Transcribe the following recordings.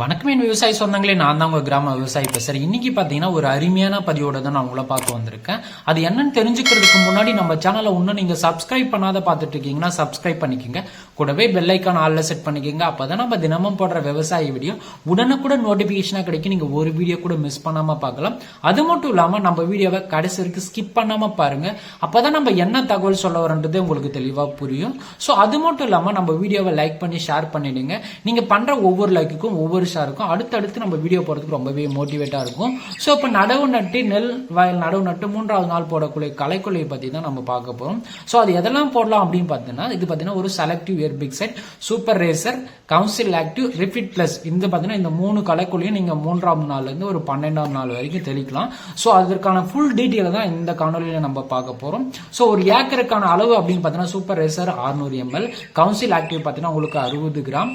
வணக்கம் என் விவசாய சொந்தங்களே நான் தான் உங்க கிராம விவசாயி பேசுறேன். இன்னைக்கு பாத்தீங்கன்னா ஒரு அருமையான பதிவோட தான் நான் உங்களை பார்க்க வந்திருக்கேன். அது என்னன்னு தெரிஞ்சுக்கிறதுக்கு முன்னாடி நம்ம சேனலை இன்னும் நீங்க சப்ஸ்கிரைப் பண்ணாத பார்த்துட்டு இருக்கீங்கன்னா சப்ஸ்கிரைப் பண்ணிக்கோங்க. கூடவே பெல் ஐக்கான் ஆல்ல செட் பண்ணிக்கோங்க. அப்பதான் நம்ம தினமும் போடுற விவசாய வீடியோ உடனுக்குடன் நோட்டிபிகேஷனா கிடைக்கும். நீங்க ஒரு வீடியோ கூட மிஸ் பண்ணாம பார்க்கலாம். அது மட்டும் இல்லாம நம்ம வீடியோவை கடைசி வரைக்கும் ஸ்கிப் பண்ணாம பாருங்க. அப்பதான் நம்ம என்ன தகவல் சொல்ல வரன்றது உங்களுக்கு தெளிவா புரியும். சோ அது மட்டும் இல்லாம நம்ம வீடியோவை லைக் பண்ணி ஷேர் பண்ணிடுங்க. நீங்க பண்ற ஒவ்வொரு லைக்குக்கும் ஒவ்வொரு ஷேருக்கும் அடுத்தடுத்து நம்ம வீடியோ போடுறதுக்கு ரொம்பவே மோட்டிவேட்டாக இருக்கும். ஸோ இப்போ நடவு நட்டு நெல் வயல் நடவு நட்டு மூன்றாவது நாள் போடக்கூடிய கலைக்கொல்லியை பற்றி தான் நம்ம பார்க்க போகிறோம் ஸோ அது எதெல்லாம் போடலாம் அப்படின்னு பார்த்தீங்கன்னா இது பார்த்தீங்கன்னா ஒரு selective herbicide Super Racer Council Active Refit Plus இந்த பார்த்தீங்கன்னா இந்த மூணு கலைக்கொல்லியும் நீங்கள் மூன்றாவது நாள்லேருந்து ஒரு பன்னெண்டாம் நாள் வரைக்கும் தெளிக்கலாம். ஸோ அதற்கான ஃபுல் டீட்டெயில் தான் இந்த காணொலியில் நம்ம பார்க்க போகிறோம் ஸோ ஒரு ஏக்கருக்கான அளவு அப்படின்னு பார்த்தீங்கன்னா Super Racer 600 ML Council Active பார்த்தீங்கன்னா உங்களுக்கு அறுபது கிராம்.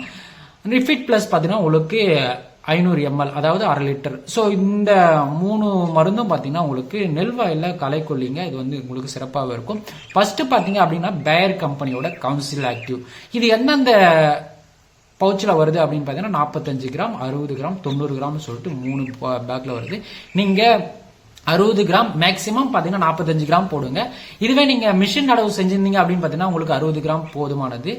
ரிஃபிட் பிளஸ் பார்த்தீங்கன்னா உங்களுக்கு ஐநூறு எம்எல் அதாவது அரை லிட்டர். ஸோ இந்த மூணு மருந்தும் பார்த்தீங்கன்னா உங்களுக்கு நெல் வாயில் களை கொல்லிங்க. இது வந்து உங்களுக்கு சிறப்பாகவே இருக்கும். ஃபர்ஸ்ட் பார்த்தீங்க அப்படின்னா பேர் கம்பெனியோட கவுன்சில் ஆக்டிவ் இது எந்தெந்த பவுச்சில் வருது அப்படின்னு பார்த்தீங்கன்னா நாற்பத்தஞ்சு கிராம் அறுபது கிராம் தொண்ணூறு கிராம்னு சொல்லிட்டு மூணு பேக்கில் வருது. நீங்கள் அறுபது கிராம் மேக்ஸிமம் பார்த்தீங்கன்னா நாற்பத்தஞ்சு கிராம் போடுங்க. இதுவே நீங்கள் மிஷின் நடவு செஞ்சிருந்தீங்க அப்படின்னு பார்த்தீங்கன்னா உங்களுக்கு அறுபது கிராம் போதுமானது.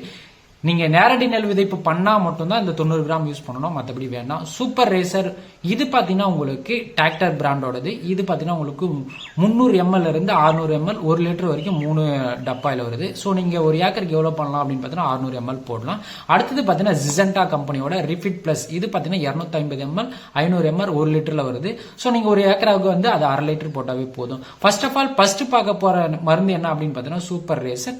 நீங்க நேரடி நெல் விதைப்பு பண்ணா மட்டும்தான் இந்த தொண்ணூறு கிராம் யூஸ் பண்ணணும் மற்றபடி வேண்டாம். சூப்பர் ரேசர் இது பார்த்தீங்கன்னா உங்களுக்கு டிராக்டர் பிராண்டோடது இது பார்த்தீங்கன்னா உங்களுக்கு முந்நூறு எம்எல் இருந்து அறுநூறு எம்எல் ஒரு லிட்டர் வரைக்கும் மூணு டப்பாயில் வருது. ஸோ நீங்க ஒரு ஏக்கருக்கு எவ்வளோ பண்ணலாம் அப்படின்னு பார்த்தீங்கன்னா அறுநூறு எம்எல் போடலாம். அடுத்தது பார்த்தீங்கன்னா ஜிசண்டா கம்பெனியோட ரிஃபிட் பிளஸ் இது பார்த்தீங்கன்னா இரநூத்தி ஐம்பது எம்எல் ஐநூறு எம்எல் ஒரு லிட்டரில் வருது. ஸோ நீங்க ஒரு ஏக்கராவுக்கு வந்து அது அரை லிட்டர் போட்டாவே போதும். ஃபர்ஸ்ட் ஆஃப் ஆல் ஃபர்ஸ்ட் பார்க்க போற மருந்து என்ன அப்படின்னு பார்த்தீங்கன்னா சூப்பர் ரேசர்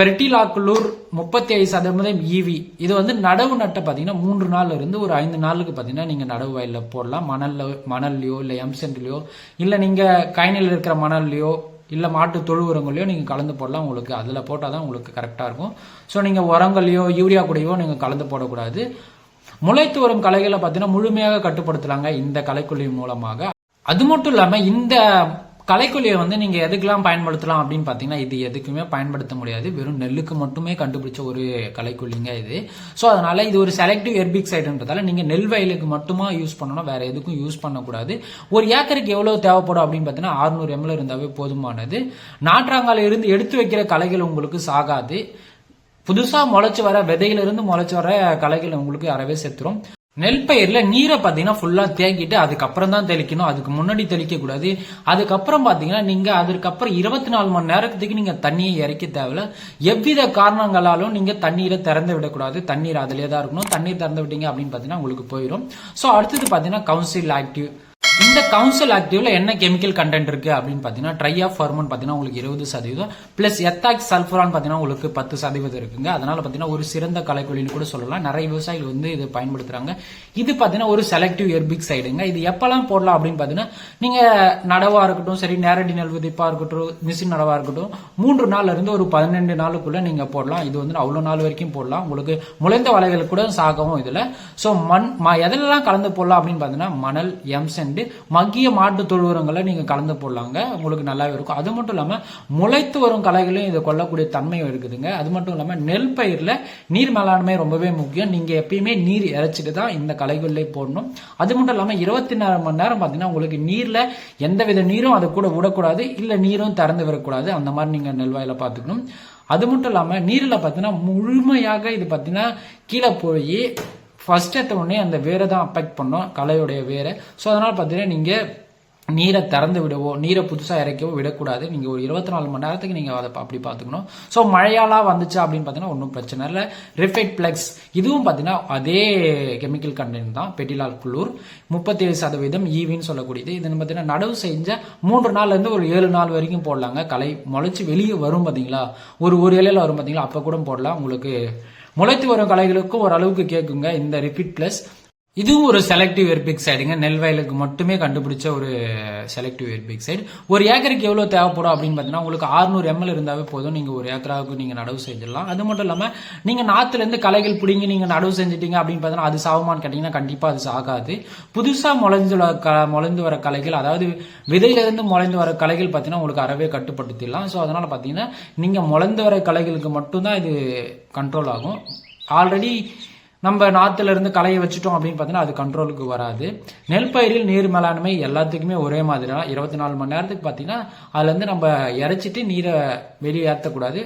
பெர்டிலாக்குள்ளூர் முப்பத்தி ஐந்து சதவீதம் ஈவி இது வந்து நடவு நட்ட பார்த்தீங்கன்னா மூன்று நாள்ல இருந்து ஒரு ஐந்து நாளுக்கு பார்த்தீங்கன்னா நீங்க நடவு வயலில் போடலாம். மணல்ல மணல்லையோ இல்லை எம்சென்ட்லையோ இல்லை நீங்க கைனில் இருக்கிற மணல்லையோ இல்லை மாட்டு தொழு உரங்களையோ நீங்கள் கலந்து போடலாம். உங்களுக்கு அதில் போட்டால் தான் உங்களுக்கு கரெக்டாக இருக்கும். ஸோ நீங்கள் உரங்களையோ யூரியா கூடயோ நீங்கள் கலந்து போடக்கூடாது. முளைத்து வரும் கலைகளை பார்த்தீங்கன்னா முழுமையாக கட்டுப்படுத்துகிறாங்க இந்த கலைக்குழி மூலமாக. அது மட்டும் இல்லாமல் இந்த களைக்கொல்லியை வந்து நீங்கள் எதுக்கெல்லாம் பயன்படுத்தலாம் அப்படின்னு பார்த்தீங்கன்னா இது எதுக்குமே பயன்படுத்த முடியாது. வெறும் நெல்லுக்கு மட்டுமே கண்டுபிடிச்ச ஒரு களைக்கொல்லிங்க இது. ஸோ அதனால் இது ஒரு செலக்டிவ் எர்பிக் சைடுன்றதால நீங்கள் நெல் வயலுக்கு மட்டுமா யூஸ் பண்ணணும் வேற எதுக்கும் யூஸ் பண்ணக்கூடாது. ஒரு ஏக்கருக்கு எவ்வளவு தேவைப்படும் அப்படின்னு பார்த்தீங்கன்னா அறுநூறு எம்எல் இருந்தாவே போதுமானது. நாற்றாங்கால இருந்து எடுத்து வைக்கிற களைகள் உங்களுக்கு சாகாது. புதுசாக முளைச்சி வர விதையிலிருந்து முளைச்சி வர களைகள் உங்களுக்கு அறவே செத்துரும். நெல் பயிரில் நீரை பார்த்தீங்கன்னா ஃபுல்லாக தேக்கிட்டு அதுக்கப்புறம் தான் தெளிக்கணும். அதுக்கு முன்னாடி தெளிக்கக்கூடாது. அதுக்கப்புறம் பார்த்தீங்கன்னா நீங்கள் அதுக்கப்புறம் இருபத்தி நாலு மணி நேரத்துக்கு நீங்கள் தண்ணியை இறக்க தேவையில்ல. எவ்வித காரணங்களாலும் நீங்கள் தண்ணீரை திறந்து விடக்கூடாது. தண்ணீர் அதிலே தான் இருக்கணும். தண்ணீர் திறந்து விட்டீங்க அப்படின்னு பார்த்தீங்கன்னா உங்களுக்கு போயிடும் ஸோ அடுத்தது பார்த்தீங்கன்னா கவுன்சில் ஆக்டிவ் இந்த கவுன்சில் ஆக்டிவ்ல என்ன கெமிக்கல் கண்டென்ட் இருக்கு அப்படின்னு பார்த்தீங்கன்னா ட்ரை ஆஃப் ஹார்மோன் பார்த்தீங்கன்னா உங்களுக்கு இருபது சதவீதம். பிளஸ் எத்தாக் சல்ஃபரான் பார்த்தீங்கன்னா உங்களுக்கு பத்து சதவீதம் இருக்குங்க. அதனால பார்த்தீங்கன்னா ஒரு சிறந்த கலைக்கொழின்னு கூட சொல்லலாம். நிறைய விவசாயிகள் வந்து இதை பயன்படுத்துறாங்க. இது பார்த்தீங்கன்னா ஒரு செலக்டிவ் எர்பிக் சைடுங்க இது எப்பெல்லாம் போடலாம் அப்படின்னு பார்த்தீங்கன்னா நீங்க நடவா இருக்கட்டும் சரி நேரடி நெல் விதிப்பா இருக்கட்டும் மிஷின் நடவா இருக்கட்டும் மூன்று நாள்ல இருந்து ஒரு பதினெண்டு நாளுக்குள்ள நீங்க போடலாம். இது வந்து அவ்வளவு நாள் வரைக்கும் போடலாம். உங்களுக்கு முளைந்த வலைகள் கூட சாகவும் இதுல. சோ மண் ம- எதெல்லாம் கலந்து போடலாம் அப்படின்னு பார்த்தீங்கன்னா மணல் எம்செண்டு மக்கிய மாட்டு தொழு உரங்களை நீங்க கலந்து போடலாங்க. உங்களுக்கு நல்லாவே இருக்கும். அது மட்டும் இல்லாம முளைத்து வரும் களைகளையும் இதை கொல்லக்கூடிய தன்மையும் இருக்குதுங்க. அது மட்டும் இல்லாமல் நெல் பயிர்ல நீர் மேலாண்மை ரொம்பவே முக்கியம். நீங்க எப்பயுமே நீர் இறைச்சிட்டு தான் இந்த களைகளிலே போடணும். அது மட்டும் இல்லாம இருபத்தி நாலு மணி நேரம் பாத்தீங்கன்னா உங்களுக்கு நீர்ல எந்தவித நீரும் அதை கூட விடக்கூடாது. இல்ல நீரும் திறந்து விடக்கூடாது. அந்த மாதிரி நீங்க நெல் வயலை பாத்துக்கணும். அது மட்டும் இல்லாம நீர்ல பாத்தீங்கன்னா முழுமையாக இது பாத்தீங்கன்னா கீழே போய் ஃபர்ஸ்ட் எடுத்த உடனே அந்த வேரை தான் அஃபெக்ட் பண்ணும் கலையுடைய வேரை. ஸோ அதனால் பார்த்தீங்கன்னா நீங்கள் நீரை திறந்து விடவோ நீரை புதுசாக இறக்கவோ விடக்கூடாது. நீங்கள் ஒரு இருபத்தி நாலு மணி நேரத்துக்கு நீங்கள் அதை அப்படி பார்த்துக்கணும். ஸோ மழையாலாம் வந்துச்சு அப்படின்னு பார்த்தீங்கன்னா ஒன்றும் பிரச்சனை இல்லை. ரிஃபெக்ட் பிளக்ஸ் இதுவும் பார்த்தீங்கன்னா அதே கெமிக்கல் கண்டென்ட் தான். பெட்டிலால் குளூர் முப்பத்தி ஏழு சதவீதம் ஈவின்னு சொல்லக்கூடியது. இது பார்த்தீங்கன்னா நடவு செஞ்ச மூன்று நாள்லேருந்து ஒரு ஏழு நாள் வரைக்கும் போடலாங்க. களை முளைச்சி வெளியே வரும் பார்த்தீங்களா ஒரு ஒரு இலையில் வரும் பார்த்தீங்களா அப்போ கூட போடலாம். உங்களுக்கு முளைத்து வரும் களைகளுக்கும் ஓரளவுக்கு கேட்குங்க. இந்த ரிப்பீட் ப்ளஸ் இதுவும் ஒரு செலக்டிவ் ஹெர்பிக்சைடுங்க நெல் வயலுக்கு மட்டுமே கண்டுபிடிச்ச ஒரு செலக்டிவ் ஹெர்பிக்சைடு ஒரு ஏக்கருக்கு எவ்வளோ தேவைப்படும் அப்படின்னு பார்த்தீங்கன்னா உங்களுக்கு 600 எம்எல் இருந்தாவே போதும். நீங்கள் ஒரு ஏக்கராவுக்கு நீங்கள் நடவு செஞ்சிடலாம். அது மட்டும் இல்லாமல் நீங்கள் நாற்றுலேருந்து கலைகள் களைகள் பிடிங்கி நீங்கள் நடவு செஞ்சிட்டீங்க அப்படின்னு பார்த்தீங்கன்னா அது சாகுமான்னு கேட்டிங்கன்னா கண்டிப்பாக அது சாகாது. புதுசாக முளைஞ்சு க- முளைந்து வர கலைகள் அதாவது விதையிலேருந்து முளைந்து வர களைகள் பார்த்தீங்கன்னா உங்களுக்கு அறவே கட்டுப்படுத்திடலாம். ஸோ அதனால் பார்த்தீங்கன்னா நீங்கள் முளைந்து வர கலைகளுக்கு மட்டும்தான் இது கண்ட்ரோல் ஆகும். ஆல்ரெடி நம்ம நாத்துல இருந்து களையை வச்சுட்டோம் அப்படின்னு பார்த்தீங்கன்னா அது கண்ட்ரோலுக்கு வராது. நெல் பயிரில் நீர் மேலாண்மை எல்லாத்துக்குமே ஒரே மாதிரி தான் இருபத்தி நாலு மணி நேரத்துக்கு பார்த்தீங்கன்னா அதுலேருந்து நம்ம இறைச்சிட்டு நீரை வெளியேற்றக்கூடாது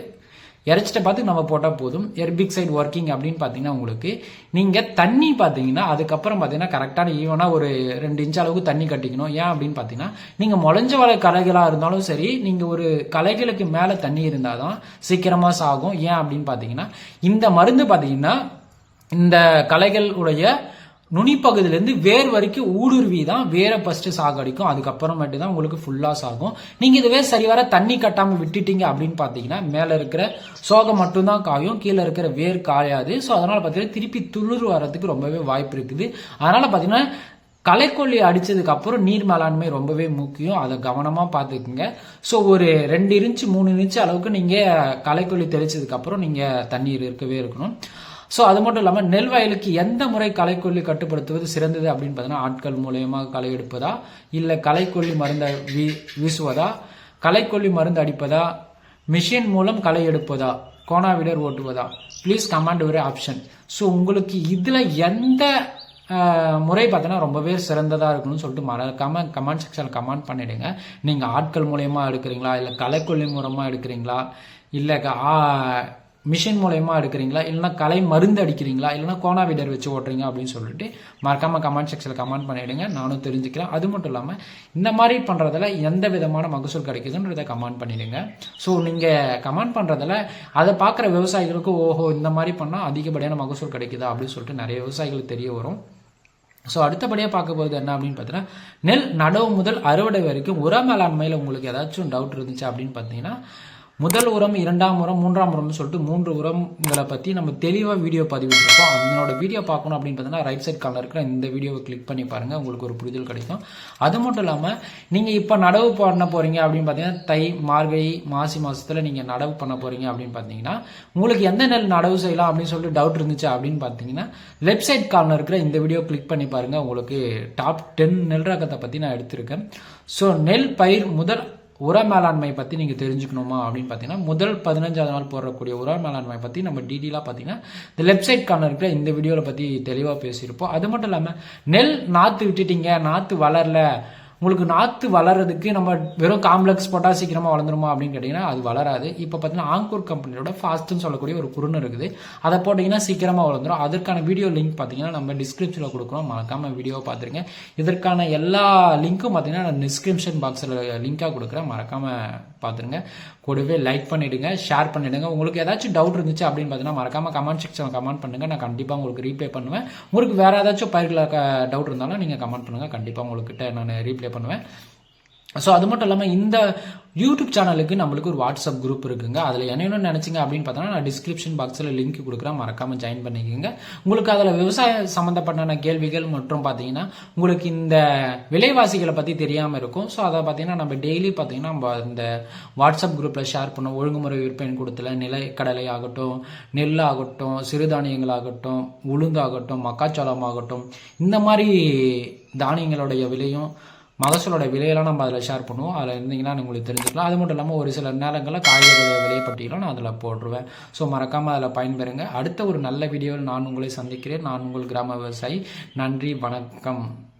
இறைச்சிட்ட பார்த்து நம்ம போட்டால் போதும். எர்பிக் சைடு ஒர்க்கிங் அப்படின்னு பார்த்தீங்கன்னா உங்களுக்கு நீங்கள் தண்ணி பார்த்தீங்கன்னா அதுக்கப்புறம் பார்த்தீங்கன்னா கரெக்டான ஈவனாக ஒரு ரெண்டு இன்ச் அளவுக்கு தண்ணி கட்டிக்கணும். ஏன் அப்படின்னு பார்த்தீங்கன்னா நீங்கள் முளைஞ்ச வள களைகளாக இருந்தாலும் சரி நீங்கள் ஒரு களைகளுக்கு மேலே தண்ணி இருந்தால் தான் சீக்கிரமாக சாகும். ஏன் அப்படின்னு பார்த்தீங்கன்னா இந்த மருந்து பார்த்தீங்கன்னா இந்த கலைகளுடைய நுனிப்பகுதியிலேருந்து வேர் வரைக்கும் ஊடுருவி தான் வேரை ஃபஸ்ட்டு சாகடிக்கும் அதுக்கப்புறமேட்டு தான் உங்களுக்கு ஃபுல்லாக சாகும். நீங்கள் இதுவே சரிவர தண்ணி கட்டாமல் விட்டுட்டீங்க அப்படின்னு பார்த்தீங்கன்னா மேலே இருக்கிற சோகம் மட்டும்தான் காயும். கீழே இருக்கிற வேர் காயாது. ஸோ அதனால் பார்த்தீங்கன்னா திருப்பி துளிர் வரதுக்கு ரொம்பவே வாய்ப்பு இருக்குது. அதனால் பார்த்தீங்கன்னா களைக்கொல்லி அடித்ததுக்கப்புறம் நீர் மேலாண்மை ரொம்பவே முக்கியம். அதை கவனமாக பார்த்துக்குங்க. ஸோ ஒரு ரெண்டு இன்ச்சு மூணு இன்ச்சு அளவுக்கு நீங்கள் களைக்கொல்லி தெளிச்சதுக்கப்புறம் நீங்கள் தண்ணீர் இருக்கவே இருக்கணும். ஸோ அது மட்டும் இல்லாமல் நெல் வயலுக்கு எந்த முறை களைக்கொல்லி கட்டுப்படுத்துவது சிறந்தது அப்படின்னு பார்த்தீங்கன்னா ஆட்கள் மூலயமா களை எடுப்பதா இல்லை களைக்கொல்லி மருந்தை வீ வீசுவதா களைக்கொல்லி மருந்து அடிப்பதா மிஷின் மூலம் களை எடுப்பதா கோனாவிடர் ஓட்டுவதா? ப்ளீஸ் கமாண்ட் ஒரு ஆப்ஷன் ஸோ உங்களுக்கு இதில் எந்த முறை பார்த்தீங்கன்னா ரொம்பவே சிறந்ததாக இருக்கணும்னு சொல்லிட்டு மறக்காமல் கமெண்ட் செக்ஷனில் கமெண்ட் பண்ணிவிடுங்க நீங்கள் ஆட்கள் மூலயமா எடுக்கிறீங்களா இல்லை களைக்கொல்லி மூலமாக எடுக்கிறீங்களா இல்லை க- மிஷின் மூலயமா எடுக்கிறீங்களா? இல்லைன்னா கலை மருந்து அடிக்கிறீங்களா? இல்லைன்னா கோனாவிடர் வச்சு ஓட்டுறீங்க அப்படின்னு சொல்லிட்டு மறக்காமல் கமெண்ட் செக்ஷனில் கமெண்ட் பண்ணிடுங்க. நானும் தெரிஞ்சுக்கிறேன். அது மட்டும் இல்லாமல் இந்த மாதிரி பண்ணுறதுல எந்த விதமான மகசூல் கிடைக்குதுன்றதை கமெண்ட் பண்ணிடுங்க. ஸோ நீங்கள் கமெண்ட் பண்ணுறதுல அதை பார்க்குற விவசாயிகளுக்கு ஓஹோ இந்த மாதிரி பண்ணால் அதிகப்படியான மகசூல் கிடைக்குதா? அப்படின்னு சொல்லிட்டு நிறைய விவசாயிகளுக்கு தெரிய வரும். ஸோ அடுத்தபடியாக பார்க்க போகிறது என்ன அப்படின்னு பார்த்தீங்கன்னா நெல் நடவு முதல் அறுவடை வரைக்கும் உர மேலாண்மையில் உங்களுக்கு ஏதாச்சும் டவுட் இருந்துச்சு அப்படின்னு பார்த்தீங்கன்னா முதல் உரம் இரண்டாம் உரம் மூன்றாம் உரம்னு சொல்லிட்டு மூன்று உரங்களை பற்றி நம்ம தெளிவாக வீடியோ பதிவிட்டிருக்கோம். அதனோட வீடியோ பார்க்கணும் அப்படின்னு பார்த்தீங்கன்னா ரைட் சைட் கார்னர் இருக்கிற இந்த வீடியோவை கிளிக் பண்ணி பாருங்கள் உங்களுக்கு ஒரு புரிதல் கிடைக்கும். அது மட்டும் இல்லாமல் நீங்கள் இப்போ நடவு பண்ண போகிறீங்க அப்படின்னு பார்த்தீங்கன்னா தை மார்கழி மாசி மாதத்தில் நீங்கள் நடவு பண்ண போகிறீங்க அப்படின்னு பார்த்தீங்கன்னா உங்களுக்கு எந்த நெல் நடவு செய்யலாம் அப்படின்னு சொல்லிட்டு டவுட் இருந்துச்சு அப்படின்னு பார்த்தீங்கன்னா லெஃப்ட் சைட் கார்னர் இருக்கிற இந்த வீடியோ கிளிக் பண்ணி பாருங்கள் உங்களுக்கு டாப் டென் நெல் ரகத்தை பற்றி நான் எடுத்திருக்கேன். ஸோ நெல் பயிர் முதல் உர மேலாண்மை பற்றி நீங்கள் தெரிஞ்சுக்கணுமா அப்படின்னு பார்த்தீங்கன்னா முதல் பதினஞ்சாவது நாள் போடக்கூடிய உர மேலாண்மை பற்றி நம்ம டீட்டெயிலாக பார்த்தீங்கன்னா இந்த லெஃப்ட் சைட் கார்னர் இருக்கிற இந்த வீடியோவில் பற்றி தெளிவாக பேசியிருப்போம். அது மட்டும் இல்லாமல் நெல் நாற்று விட்டுட்டீங்க நாற்று வளரல உங்களுக்கு நாற்று வளர்றதுக்கு நம்ம வெறும் காம்ப்ளெக்ஸ் போட்டால் சீக்கிரமாக வளர்ந்துருமா அப்படின்னு கேட்டிங்கன்னா அது வளராது. இப்போ பார்த்தீங்கன்னா ஆங்கூர் கம்பெனியோட ஃபாஸ்ட்டுன்னு சொல்லக்கூடிய ஒரு குருணை இருக்குது. அதை போட்டிங்கன்னா சீக்கிரமாக வளர்ந்துடும் அதற்கான வீடியோ லிங்க் பார்த்தீங்கன்னா நம்ம டிஸ்கிரிப்ஷனில் கொடுக்குறோம். மறக்காமல் வீடியோ பார்த்துருங்க இதற்கான எல்லா லிங்க்கும் பார்த்தீங்கன்னா நான் டிஸ்கிரிப்ஷன் பாக்ஸில் லிங்காக கொடுக்குறேன். மறக்காமல் பார்த்துருங்க கூடவே லைக் பண்ணிவிடுங்க ஷேர் பண்ணிவிடுங்க உங்களுக்கு ஏதாச்சும் டவுட் இருந்துச்சு அப்படின்னு பார்த்தீங்கன்னா மறக்காம கமெண்ட் செக்ஷன் கமெண்ட் பண்ணுங்கள் நான் கண்டிப்பாக உங்களுக்கு ரீப்ளை பண்ணுவேன். உங்களுக்கு வேறு ஏதாச்சும் பயிர்களை டவுட் இருந்தாலும் நீங்கள் கமெண்ட் பண்ணுங்கள் கண்டிப்பாக உங்கள்கிட்ட நான் ரீப்ளை பண்ணுவேன். ஸோ அது மட்டும் இல்லாமல் இந்த யூடியூப் சேனலுக்கு நம்மளுக்கு ஒரு வாட்ஸ்அப் குரூப் இருக்குங்க. அதில் என்ன நினச்சிங்க அப்படின்னு பார்த்தோன்னா நான் டிஸ்கிரிப்ஷன் பாக்ஸில் லிங்க் கொடுக்குறேன். மறக்காமல் ஜாயின் பண்ணிக்கோங்க. உங்களுக்கு அதில் விவசாய சம்மந்தப்பட்ட கேள்விகள் மற்றும் பார்த்தீங்கன்னா உங்களுக்கு இந்த விலைவாசிகளை பற்றி தெரியாமல் இருக்கும். ஸோ அதை பார்த்தீங்கன்னா நம்ம டெய்லி பார்த்தீங்கன்னா நம்ம இந்த வாட்ஸ்அப் குரூப்பில் ஷேர் பண்ணோம் ஒழுங்குமுறை விற்பனை கொடுத்துல நிலக்கடலை ஆகட்டும் நெல் ஆகட்டும் சிறுதானியங்கள் ஆகட்டும் உளுந்தாகட்டும் மக்காச்சோளம் ஆகட்டும் இந்த மாதிரி தானியங்களுடைய விலையும் மகசூலோட விலையெல்லாம் நம்ம அதில் ஷேர் பண்ணுவோம். அதில் இருந்தீங்கன்னா உங்களுக்கு தெரிஞ்சுக்கலாம். அது மட்டும் இல்லாமல் ஒரு சில நேரங்களில் காய்கறியோட விலை நான் அதில் போட்டுருவேன். ஸோ மறக்காமல் அதில் பயன்பெறுங்க. அடுத்த ஒரு நல்ல வீடியோவில் நான் உங்களை சந்திக்கிறேன். நான் உங்கள் கிராம விவசாயி. நன்றி வணக்கம்.